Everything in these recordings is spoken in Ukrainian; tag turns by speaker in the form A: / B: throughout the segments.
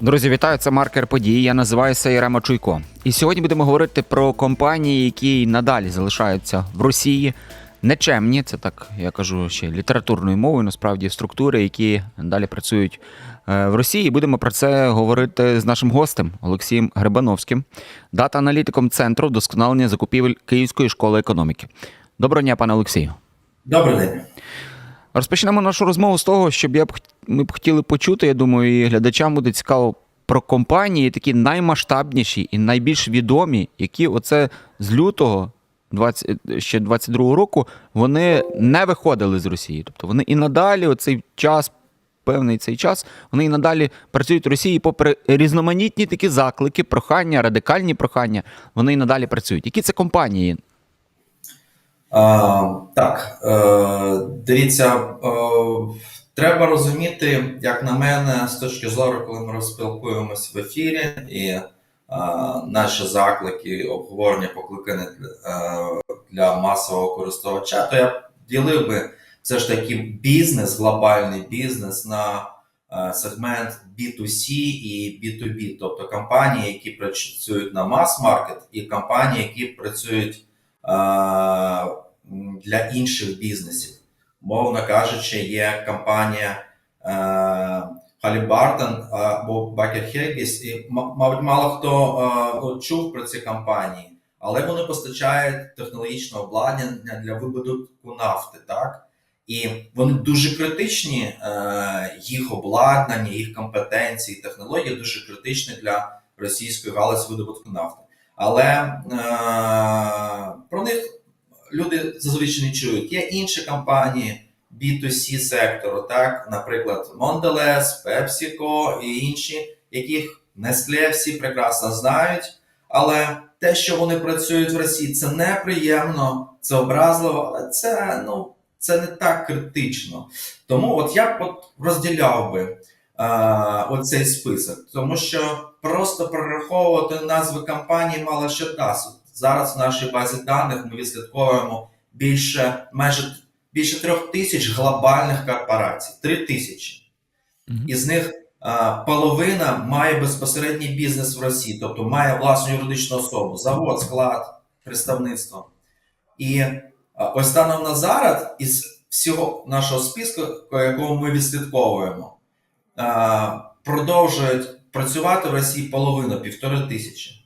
A: Друзі, вітаю! Це маркер подій. Я називаюся Єрема Чуйко. І сьогодні будемо говорити про компанії, які надалі залишаються в Росії. Нечемні, це так я кажу ще літературною мовою, насправді структури, які далі працюють е, в Росії. Будемо про це говорити з нашим гостем Олексієм Грибановським, дата-аналітиком центру вдосконалення закупівель Київської школи економіки. Доброго дня, пане Олексію.
B: Добрий день.
A: Розпочнемо нашу розмову з того, щоб я б ми б хотіли почути. Я думаю, і глядачам буде цікаво про компанії, такі наймасштабніші і найбільш відомі, які оце з лютого 20, ще 22-го року вони не виходили з Росії. Тобто вони і надалі оцей час. Певний цей час вони і надалі працюють в Росії, попри різноманітні такі заклики, прохання, радикальні прохання. Вони і надалі працюють. Які це компанії?
B: А, так, е, дивіться, е, треба розуміти, як на мене, з точки зору, коли ми розпілкуємось в ефірі, і е, наші заклики, обговорення покликані для, е, масового користувача, то я ділив би все ж таки бізнес, глобальний бізнес на е, сегмент B2C і B2B, тобто компанії, які працюють на мас-маркет, і компанії, які працюють е, для інших бізнесів. Мовно кажучи, є компанія е, Halliburton або Baker Hughes, і, мабуть, мало хто е, чув про ці компанії, але вони постачають технологічне обладнання для видобутку нафти, так? І вони дуже критичні, е, їх обладнання, їх компетенції, технології дуже критичні для російської галузі видобутку нафти. Але е, про них люди зазвичай не чують. Є інші компанії B2C сектору, так, наприклад, Mondelez, PepsiCo і інші, яких Nestle всі прекрасно знають. Але те, що вони працюють в Росії, це неприємно, це образливо, але це ну це не так критично. Тому от я б розділяв би е, оцей список, тому що просто перераховувати назви компаній мало що дасть. Зараз в нашій базі даних ми відслідковуємо більше майже більше трьох тисяч глобальних корпорацій. Три тисячі.
A: Мгм.
B: Із них а, половина має безпосередній бізнес в Росії, тобто має власну юридичну особу, завод, склад, представництво. І а, ось станом на зараз із всього нашого списку, якого ми відслідковуємо, а, продовжують працювати в Росії половина, півтори тисячі.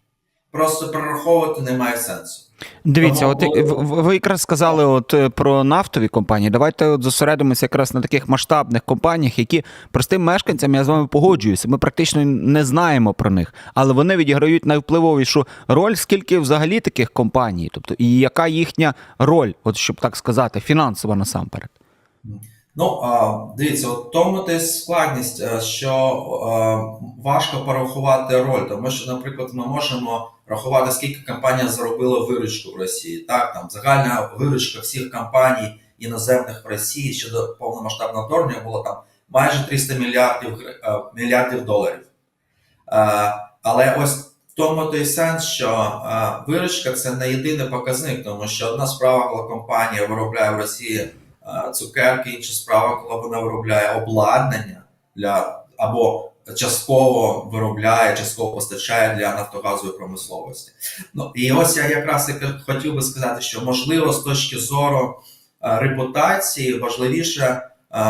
B: Просто перераховувати немає сенсу.
A: Дивіться,
B: Тому
A: от е, в- в- ви якраз сказали от е, про нафтові компанії. Давайте от зосередимося якраз на таких масштабних компаніях, які простим мешканцям я з вами погоджуюся. Ми практично не знаємо про них, але вони відіграють найвпливовішу роль. Скільки взагалі таких компаній? Тобто, і яка їхня роль, от щоб так сказати, фінансова насамперед?
B: Ну, дивіться, от тому то складність, е, що е, важко порахувати роль, тому що, наприклад, ми можемо рахувати, скільки компанія заробила виручку в Росії. Так, там загальна виручка всіх компаній іноземних в Росії щодо повномасштабного вторгнення було там майже 300 мільярдів, е, мільярдів доларів. Але ось тому той сенс, що виручка це не єдиний показник, тому що одна справа, коли компанія виробляє в Росії цукерки, інша справа, коли вона виробляє обладнання для або частково виробляє, частково постачає для нафтогазової промисловості. Ну і ось я якраз і хотів би сказати, що можливо з точки зору е, репутації важливіше, е,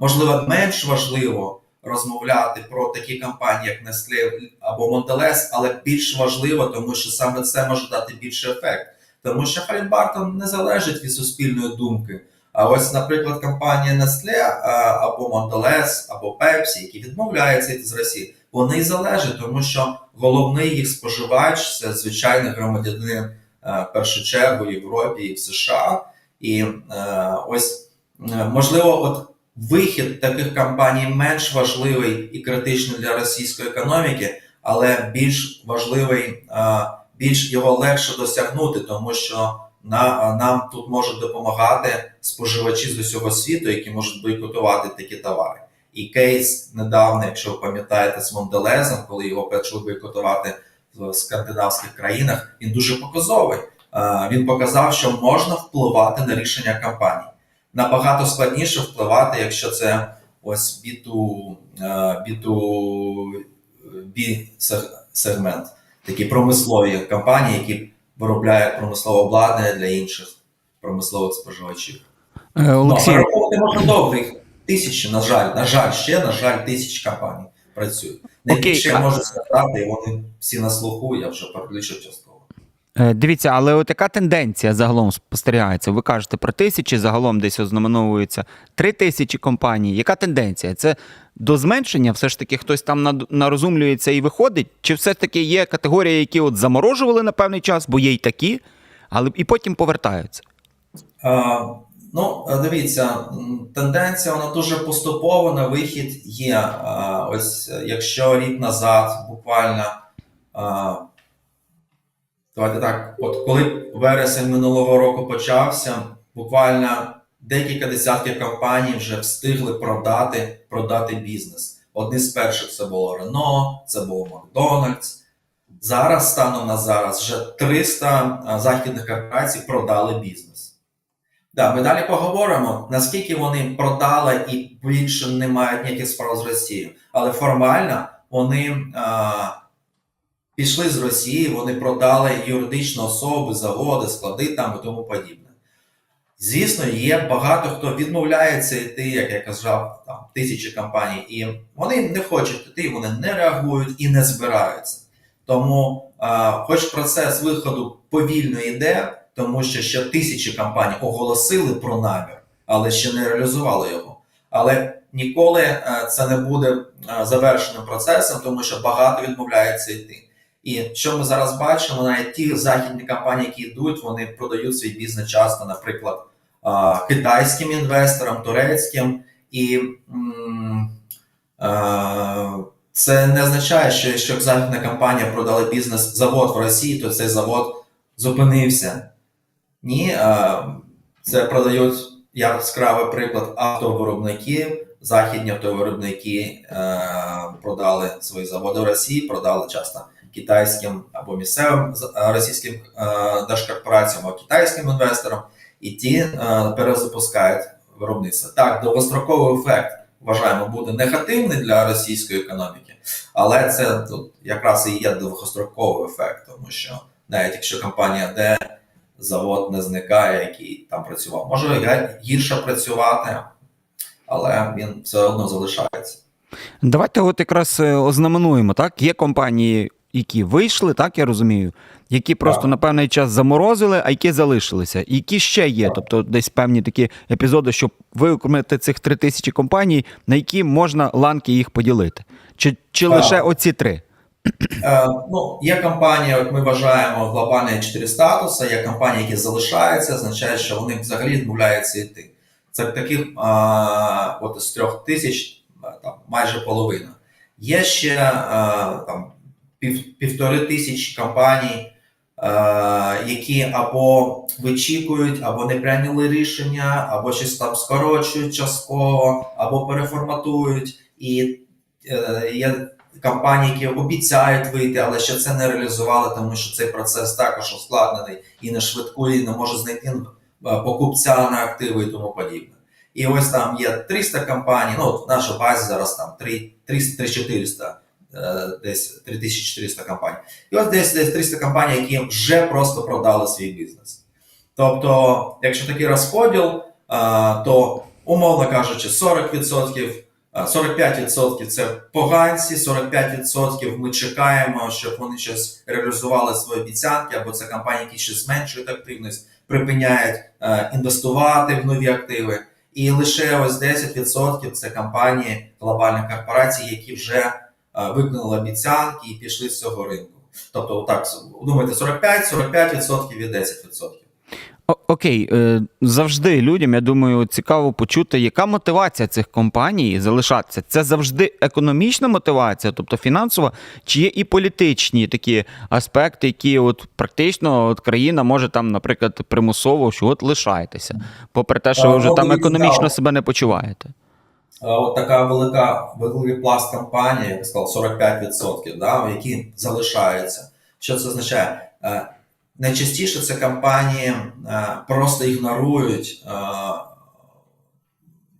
B: можливо, менш важливо розмовляти про такі компанії, як Nestle або Mondelez, але більш важливо, тому що саме це може дати більший ефект. Тому що Halliburton не залежить від суспільної думки. А ось, наприклад, компанія Nestle або Mondelez, або Pepsi, які відмовляються йти з Росії, вони залежать, тому що головний їх споживач це звичайний громадянин е, в першу чергу в Європі і в США. І е, ось е, можливо, от вихід таких компаній менш важливий і критичний для російської економіки, але більш важливий, е, більш його легше досягнути, тому що на, нам тут можуть допомагати споживачі з усього світу, які можуть бойкотувати такі товари. І кейс недавно, якщо ви пам'ятаєте, з Монделезом, коли його почали бойкотувати в скандинавських країнах, він дуже показовий. Він показав, що можна впливати на рішення компаній. Набагато складніше впливати, якщо це ось B2, е, B2 B-сегмент, такі промислові компанії, які виробляють промислове обладнання для інших промислових споживачів.
A: Олексій...
B: Ну,
A: Олексій,
B: перераховувати можна довго, їх тисячі, на жаль, на жаль, ще, на жаль, тисячі компаній працюють. Найбільше я можу сказати, і вони всі на слуху, я вже переключу частково.
A: Е, Дивіться, але от яка тенденція загалом спостерігається? Ви кажете про тисячі, загалом десь ознаменовується три тисячі компаній. Яка тенденція? Це до зменшення? Все ж таки хтось там нарозумлюється і виходить? Чи все ж таки є категорії, які от заморожували на певний час, бо є й такі, але і потім повертаються?
B: Е, Ну, е, дивіться, тенденція вона дуже поступова на вихід є. Е, Ось якщо рік назад, буквально, е, давайте так, от коли вересень минулого року почався, буквально декілька десятків компаній вже встигли продати, продати бізнес. Одні з перших це було Renault, це було Макдональдс. Зараз, станом на зараз, вже 300 е, західних корпорацій продали бізнес. Да, ми далі поговоримо, наскільки вони продали і більше не мають ніяких справ з Росією. Але формально вони а, пішли з Росії, вони продали юридичні особи, заводи, склади там і тому подібне. Звісно, є багато хто відмовляється йти, як я казав, там тисячі компаній, і вони не хочуть йти, вони не реагують і не збираються. Тому, а, хоч процес виходу повільно йде, тому що ще тисячі компаній оголосили про намір, але ще не реалізували його. Але ніколи це не буде завершеним процесом, тому що багато відмовляється йти. І що ми зараз бачимо, навіть ті західні компанії, які йдуть, вони продають свій бізнес часто, наприклад, китайським інвесторам, турецьким, і це не означає, що якщо західна компанія продала бізнес завод в Росії, то цей завод зупинився. Ні, це продають яскравий приклад автовиробники. Західні автовиробники е, продали свої заводи в Росії, продали часто китайським або місцевим е, російським е, держкорпораціям, або китайським інвесторам, і ті е, перезапускають виробництво. Так, довгостроковий ефект вважаємо буде негативний для російської економіки, але це тут якраз і є довгостроковий ефект, тому що навіть якщо компанія де завод не зникає, який там працював. Може гірше працювати, але він все одно залишається.
A: Давайте от якраз ознаменуємо, так? Є компанії, які вийшли, так я розумію, які просто
B: Так.
A: на певний час заморозили, а які залишилися. Які ще є.
B: Так.
A: Тобто десь певні такі епізоди, щоб виокремити цих три тисячі компаній, на які можна ланки їх поділити. Чи, чи лише оці три?
B: Е, ну, є компанії, от ми вважаємо глобальні чотири статуси, є компанії, які залишаються, означає, що вони взагалі відмовляються йти. Це таких а, от з трьох тисяч там, майже половина. Є ще а, там, пів, півтори тисячі компаній, а, які або вичікують, або не прийняли рішення, або щось там скорочують частково, або переформатують. І е, є компанії, які обіцяють вийти, але ще це не реалізували, тому що цей процес також ускладнений і не швидкий, і не може знайти е, покупця на активи і тому подібне. І ось там є 300 компаній, ну в нашій базі зараз там 300-400, десь 3400 компаній. І ось десь, десь 300 компаній, які вже просто продали свій бізнес. Тобто, якщо такий розподіл, е, то умовно кажучи, 40%. 45% це поганці, 45% ми чекаємо, щоб вони щось реалізували свої обіцянки, або це компанії, які ще зменшують активність, припиняють е, інвестувати в нові активи. І лише ось 10% це компанії глобальних корпорацій, які вже е, виконали обіцянки і пішли з цього ринку. Тобто, отак думайте, 45, 45% і 10%.
A: Окей, е, завжди людям, я думаю, цікаво почути, яка мотивація цих компаній залишатися. Це завжди економічна мотивація, тобто фінансова, чи є і політичні такі аспекти, які от практично от країна може там, наприклад, примусово, що от лишайтеся, попри те, що ви вже
B: Ну,
A: там економічно себе не почуваєте.
B: Е, От така велика пласт компаній, як я сказав, 45%, да, які залишаються. Що це означає? Е, Найчастіше це компанії е, просто ігнорують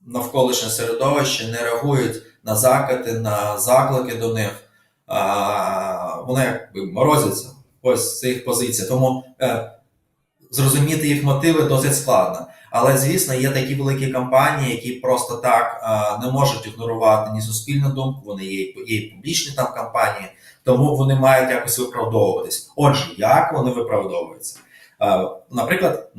B: навколишнє середовище, не реагують на закати, на заклики до них. Вони якби морозяться. Ось це їх позиція. Тому зрозуміти їх мотиви досить складно. Але звісно, є такі великі компанії, які просто так а, не можуть ігнорувати ні суспільну думку, вони є, є і публічні там компанії, тому вони мають якось виправдовуватись. Отже, як вони виправдовуються? А, наприклад,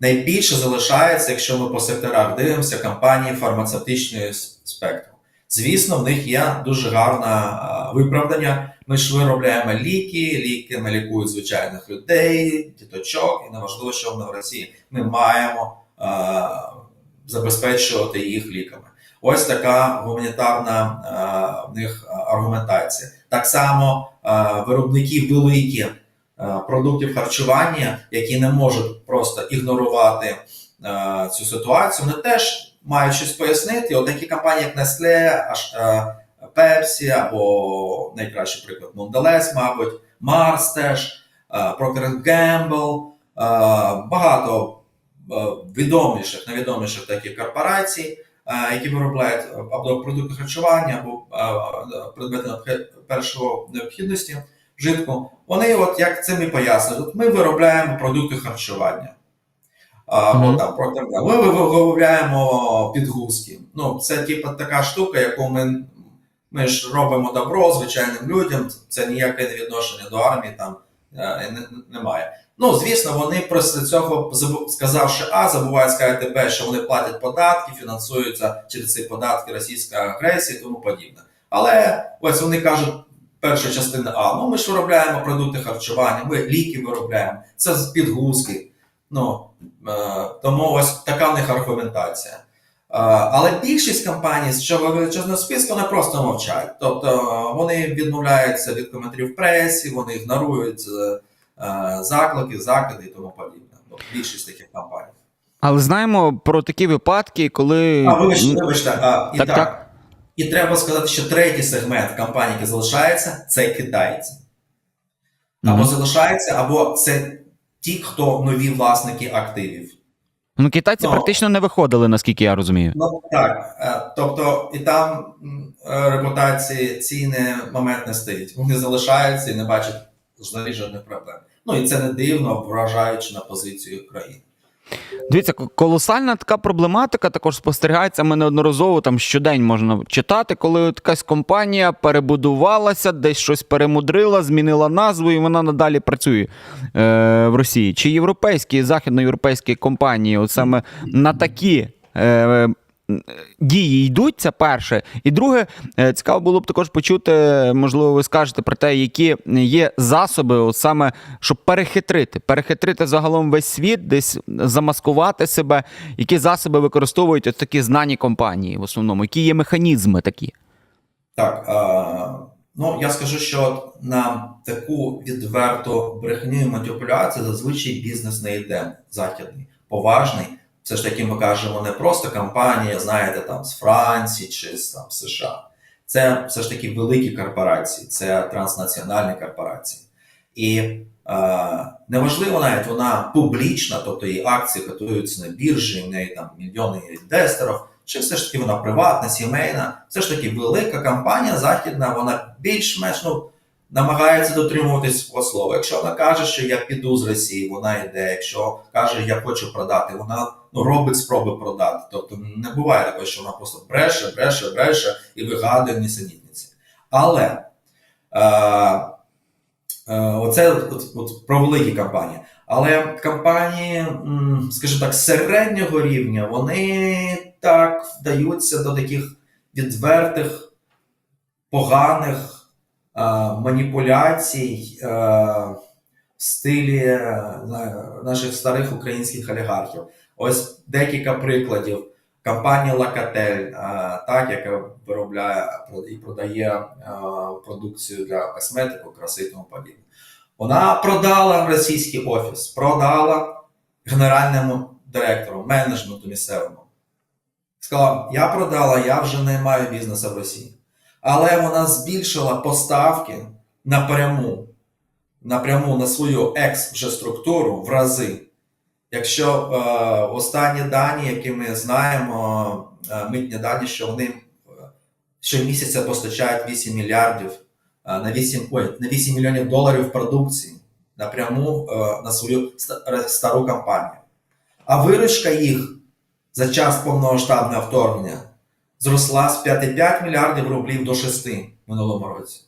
B: найбільше залишається, якщо ми по секторах дивимося, компанії фармацевтичної спектру. Звісно, в них є дуже гарне а, виправдання. Ми ж виробляємо ліки, ліки лікують звичайних людей, діточок, і неважливо, що вони в Росії. Ми маємо е, забезпечувати їх ліками. Ось така гуманітарна е, в них аргументація. Так само е, виробники великі е, продуктів харчування, які не можуть просто ігнорувати е, цю ситуацію, вони теж мають щось пояснити. От такі компанії, як Nestle, е, Pepsi або найкращий приклад Mondelez, мабуть, Mars теж, е, Procter Gamble, е, багато е, відоміших, найвідоміших таких корпорацій, е, які виробляють або продукти харчування, або е, предмети першої необхідності вжитку. Вони, от як це ми пояснюють, от ми виробляємо продукти харчування. А,
A: Мгм.
B: от там, Procter Ми виробляємо підгузки. Ну, це типу така штука, яку ми, ми ж робимо добро звичайним людям. Це ніяке не відношення до армії там е, немає. Ну, звісно, вони після цього, сказавши А, забувають сказати Б, що вони платять податки, фінансуються через ці податки російська агресія і тому подібне. Але ось вони кажуть, перша частина А, ну ми ж виробляємо продукти харчування, ми ліки виробляємо, це з підгузки. Ну, е, тому ось така в них аргументація. Але більшість компаній з цього величезного списку вони просто мовчать. Тобто е, вони відмовляються від коментарів в пресі, вони ігнорують е, е, заклики, закиди і тому подібне. Тобто більшість таких компаній.
A: Але знаємо про такі випадки, коли.
B: А вибачте, вибачте, а, і
A: Так,
B: так,
A: так.
B: І треба сказати, що третій сегмент компаній, який залишається, це китайці. Або
A: Мгм.
B: залишається, або це ті, хто нові власники активів.
A: Ну, китайці
B: Ну.
A: практично не виходили, наскільки я розумію.
B: Ну так. е, Тобто, і там е, репутації ціни момент не стоїть. Вони залишаються і не бачать жодних проблем. Ну і це не дивно, вражаючи на позицію країни.
A: Дивіться, колосальна така проблематика також спостерігається. Ми неодноразово там щодень можна читати, коли якась компанія перебудувалася, десь щось перемудрила, змінила назву, і вона надалі працює е, в Росії. Чи європейські, західноєвропейські компанії, от саме на такі. Е, Дії йдуть, це перше. І друге, е, цікаво було б також почути, можливо, ви скажете про те, які є засоби, от саме щоб перехитрити, перехитрити загалом весь світ, десь замаскувати себе, які засоби використовують от такі знані компанії в основному, які є механізми такі.
B: Так, е, ну я скажу, що на таку відверту брехню і маніпуляцію зазвичай бізнес не йде західний, поважний. Все ж таки, ми кажемо не просто компанія, знаєте, там з Франції чи з там США. Це все ж таки великі корпорації, це транснаціональні корпорації. І е, неважливо навіть вона публічна, тобто її акції котуються на біржі, в неї там мільйони інвесторів, чи все ж таки вона приватна, сімейна, все ж таки велика компанія західна, вона більш-менш ну, намагається дотримуватись свого слова. Якщо вона каже, що я піду з Росії, вона йде. Якщо каже, я хочу продати, вона ну, робить спроби продати. Тобто не буває такого, що вона просто бреше, бреше, бреше і вигадує нісенітниці. Але е, е, оце от, от, про великі компанії. Але компанії, скажімо так, середнього рівня, вони так вдаються до таких відвертих, поганих маніпуляцій е, в стилі е, наших старих українських олігархів. Ось декілька прикладів. Компанія Лакатель, е, так, яка виробляє і продає е, продукцію для косметику, краси і тому подібне. Вона продала російський офіс, продала генеральному директору, менеджменту місцевому. Сказала: я продала, я вже не маю бізнесу в Росії. Але вона збільшила поставки напряму, напряму на свою екс вже структуру в рази. Якщо е, останні дані, які ми знаємо, е, митні дані, що вони е, щомісяця постачають 8 мільярдів е, на 8, ой, на 8 мільйонів доларів продукції напряму е, на свою стару компанію. А виручка їх за час повномасштабного вторгнення зросла з 5,5 мільярдів рублів до 6 в минулому році.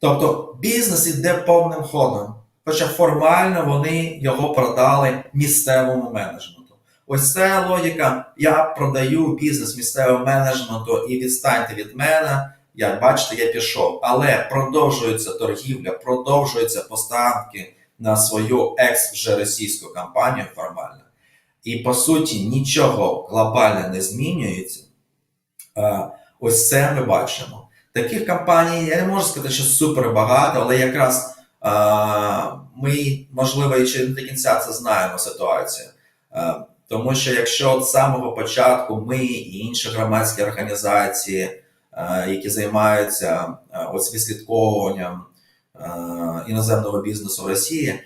B: Тобто бізнес іде повним ходом. Хоча формально вони його продали місцевому менеджменту. Ось це логіка. Я продаю бізнес місцевому менеджменту і відстаньте від мене. Як бачите, я пішов. Але продовжується торгівля, продовжуються поставки на свою екс вже російську компанію формально. І по суті нічого глобально не змінюється. Ось це ми бачимо. Таких компаній я не можу сказати, що супер багато, але якраз ми, можливо, і ще не до кінця це знаємо ситуацію. Тому що якщо з самого початку ми і інші громадські організації, які займаються ось відслідковуванням іноземного бізнесу в Росії,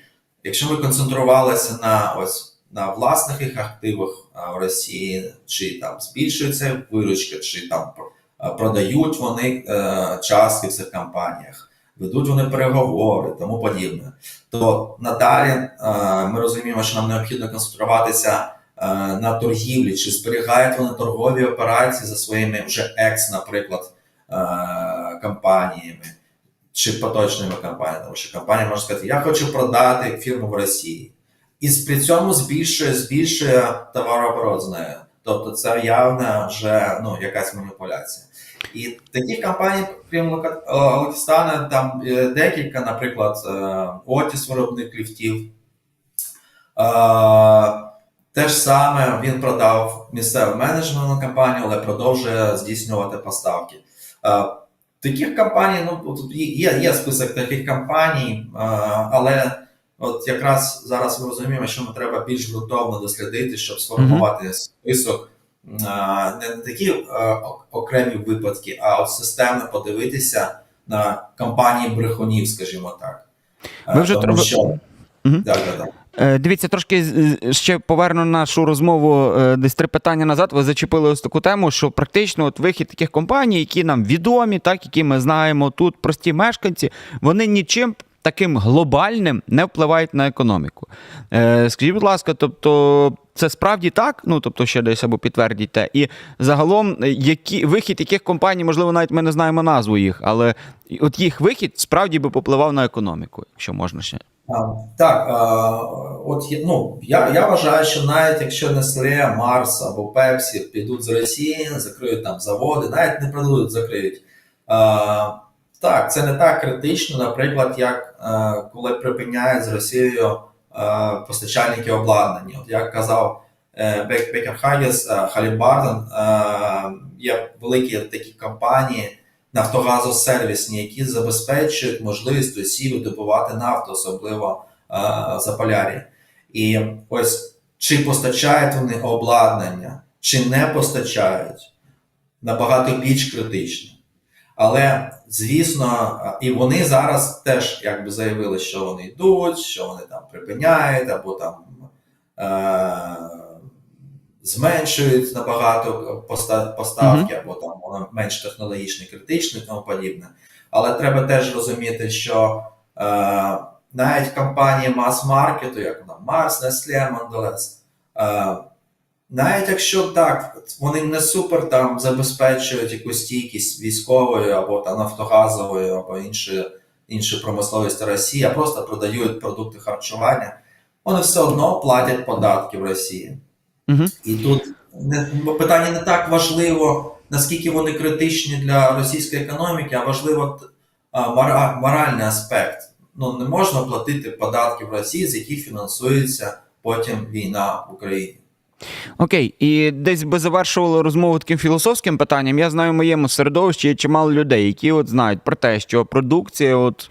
B: якщо ми концентрувалися на ось на власних їх активах в Росії, чи там збільшується виручка, чи там е, продають вони е, частки в цих компаніях, ведуть вони переговори, тому подібне. То надалі е, ми розуміємо, що нам необхідно концентруватися на торгівлі, чи зберігають вони торгові операції за своїми вже екс, наприклад, компаніями. Чи поточними компаніями, тому що компанія може сказати, я хочу продати фірму в Росії. І при цьому збільшує, збільшує товарооборот з нею. Тобто це явно вже ну, якась маніпуляція. І таких компаній, крім е, там е, декілька, наприклад, е, Отіс виробник ліфтів. Е, Те ж саме він продав місцеву менеджментну компанію, але продовжує здійснювати поставки. Е, Таких компаній, ну тут є, є список таких компаній, е, але От якраз зараз ми розуміємо, що нам треба більш ґрунтовно дослідити, щоб сформувати список не на такі окремі випадки, а от системно подивитися на компанії брехунів, скажімо так.
A: Ви вже
B: Тому що...
A: Мгм.
B: Так, так, так.
A: Е, Дивіться, трошки ще поверну нашу розмову е, десь три питання назад. Ви зачепили ось таку тему, що практично от вихід таких компаній, які нам відомі, так які ми знаємо тут, прості мешканці, вони нічим таким глобальним не впливають на економіку. Е, Скажіть, будь ласка, тобто. Це справді так, ну тобто ще десь або підтвердіть те. І загалом, е, які вихід яких компаній, можливо, навіть ми не знаємо назву їх, але от їх вихід справді би попливав на економіку, якщо можна ще.
B: Так, от ну, я, я вважаю, що навіть якщо Nestle, Марс або Pepsi підуть з Росії, закриють там заводи, навіть не продадуть, закриють. Так, це не так критично, наприклад, як коли припиняють з Росією постачальники обладнання. От як казав е, Бек- Бекер Хагіс, е, Халібарден, е, є великі такі компанії, нафтогазосервісні, які забезпечують можливість Росії видобувати нафту, особливо е, за. І ось чи постачають вони обладнання, чи не постачають, набагато більш критично. Але звісно, і вони зараз теж якби заявили, що вони йдуть, що вони там припиняють, або там е- зменшують набагато поста- поставки, або там воно менш технологічно критично і тому подібне. Але треба теж розуміти, що е, навіть компанії мас-маркету, як там Mars, Nestle, Mondelez, е, навіть якщо так, вони не супер там забезпечують якусь стійкість військовою або там нафтогазовою, або інші, інші промисловості Росії, а просто продають продукти харчування, вони все одно платять податки в Росії.
A: Угу.
B: І тут не, питання не так важливо, наскільки вони критичні для російської економіки, а важливо а, мора, моральний аспект. Ну не можна платити податки в Росії, з яких фінансується потім війна в Україні.
A: Окей, і десь би завершували розмову таким філософським питанням. Я знаю, в моєму середовищі є чимало людей, які от знають про те, що продукція, от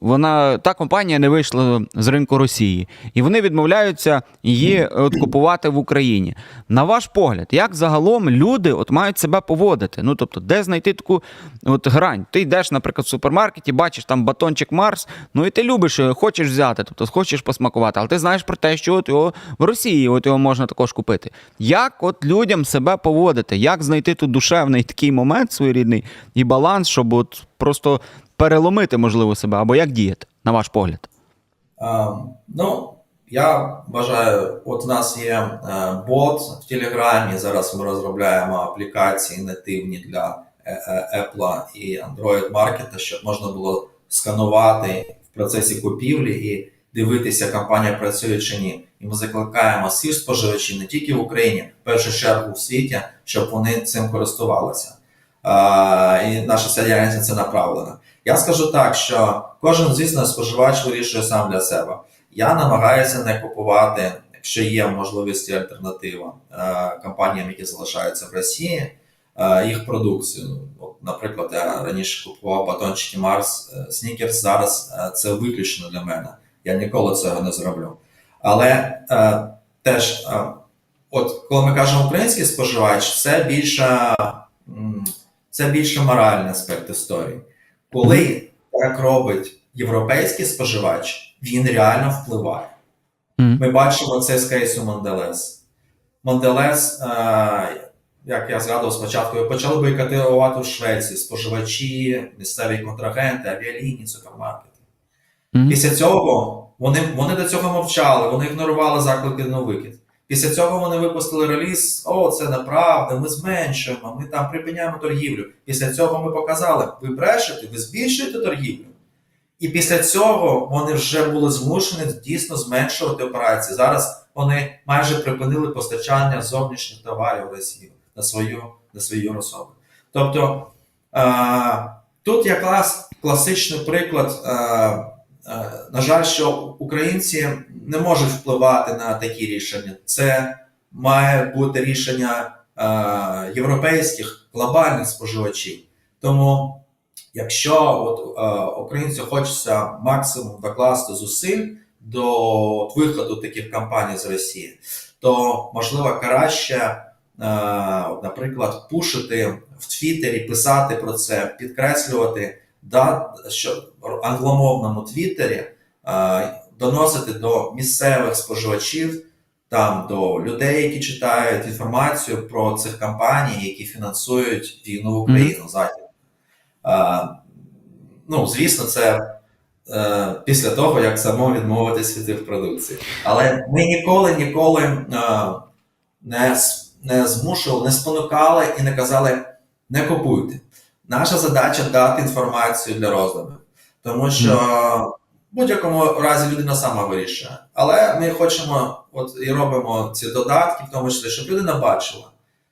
A: вона та компанія не вийшла з ринку Росії, і вони відмовляються її от, купувати в Україні. На ваш погляд, як загалом люди от мають себе поводити? Ну тобто, де знайти таку от грань? Ти йдеш, наприклад, в супермаркеті, бачиш там батончик Марс, ну і ти любиш, е, хочеш взяти, тобто хочеш посмакувати, але ти знаєш про те, що от його в Росії от його можна також купити. Як от людям себе поводити? Як знайти тут душевний такий момент своєрідний і баланс, щоб от просто переломити, можливо, себе, або як діяти, на ваш погляд?
B: А, ну, я вважаю, от у нас є е, бот в Телеграмі. Зараз ми розробляємо аплікації нативні для е, е, Apple і Android маркета, щоб можна було сканувати в процесі купівлі і дивитися, компанія працює чи ні. І ми закликаємо всіх споживачів не тільки в Україні, в першу чергу в світі, щоб вони цим користувалися. І наша вся діяльність це направлена. Я скажу так, що кожен, звісно, споживач вирішує сам для себе. Я намагаюся не купувати, якщо є можливості альтернатива е, компаніям, які залишаються в Росії, е, їх продукцію. Наприклад, я раніше купував батончики Марс Снікерс, зараз е, це виключно для мене. Я ніколи цього не зроблю. Але теж, от коли ми кажемо український споживач, це більше, це більше моральний аспект історії. Коли так робить європейський споживач, він реально впливає. Ми бачимо це з кейсу Монделес. Монделес, е, як я згадував спочатку, почали бойкотувати в Швеції споживачі, місцеві контрагенти, авіалінії, супермаркети. Після цього вони, вони до цього мовчали, вони ігнорували заклики на викид. Після цього вони випустили реліз: о, це неправда, ми зменшуємо, ми там припиняємо торгівлю. Після цього ми показали, ви брешете, ви збільшуєте торгівлю. І після цього вони вже були змушені дійсно зменшувати операції. Зараз вони майже припинили постачання зовнішніх товарів в Росію на свою, на свою особу. Тобто е, тут якраз класичний приклад. Е, е, на жаль, що українці не можуть впливати на такі рішення. Це має бути рішення е, європейських глобальних споживачів. Тому, якщо от, е, українцю хочеться максимум докласти зусиль до виходу таких компаній з Росії, то можливо краще, е, наприклад, пушити в Твіттері, писати про це, підкреслювати, да, що в англомовному Твіттері е, доносити до місцевих споживачів, там до людей, які читають інформацію про цих компаній, які фінансують війну в Україну Захід. Е, ну, звісно, це е, після того, як само відмовитись від їх продукції. Але ми ніколи, ніколи е, не, не змушували, не спонукали і не казали не купуйте. Наша задача дати інформацію для роздумів. Тому що в будь-якому разі людина сама вирішує. Але ми хочемо, от і робимо ці додатки, в тому числі, щоб людина бачила,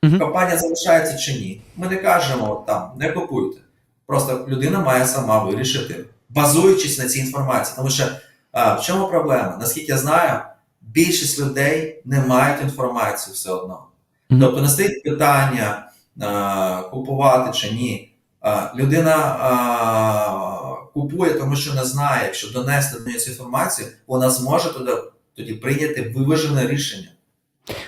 A: Мгм.
B: компанія залишається чи ні. Ми не кажемо от там не купуйте. Просто людина має сама вирішити, базуючись на цій інформації. Тому що а, в чому проблема? Наскільки я знаю, більшість людей не мають інформації все одно. Тобто не стоїть питання а, купувати чи ні. А, людина а, купує, тому що не знає, якщо донести до неї цю інформацію, вона зможе туди, тоді прийняти виважене рішення.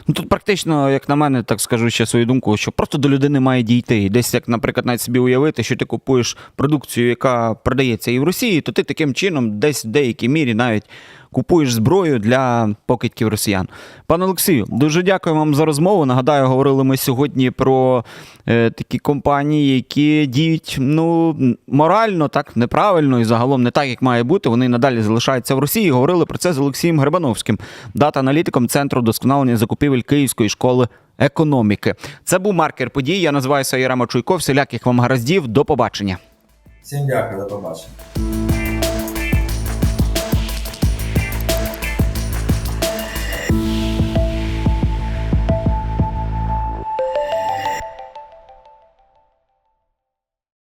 A: Ну тут практично, як на мене, так скажу ще свою думку, що просто до людини має дійти. Десь, як, наприклад, навіть собі уявити, що ти купуєш продукцію, яка продається і в Росії, то ти таким чином десь в деякій мірі навіть купуєш зброю для покидьків росіян. Пане Олексію, дуже дякую вам за розмову. Нагадаю, говорили ми сьогодні про е, такі компанії, які діють ну морально, так неправильно і загалом не так, як має бути. Вони надалі залишаються в Росії. Говорили про це з Олексієм Гребановським, дата-аналітиком Центру досконалення закупівель Київської школи економіки. Це був маркер подій. Я називаюся Ярема Чуйко. Всіляких вам гараздів. До побачення.
B: Всім дякую, до побачення.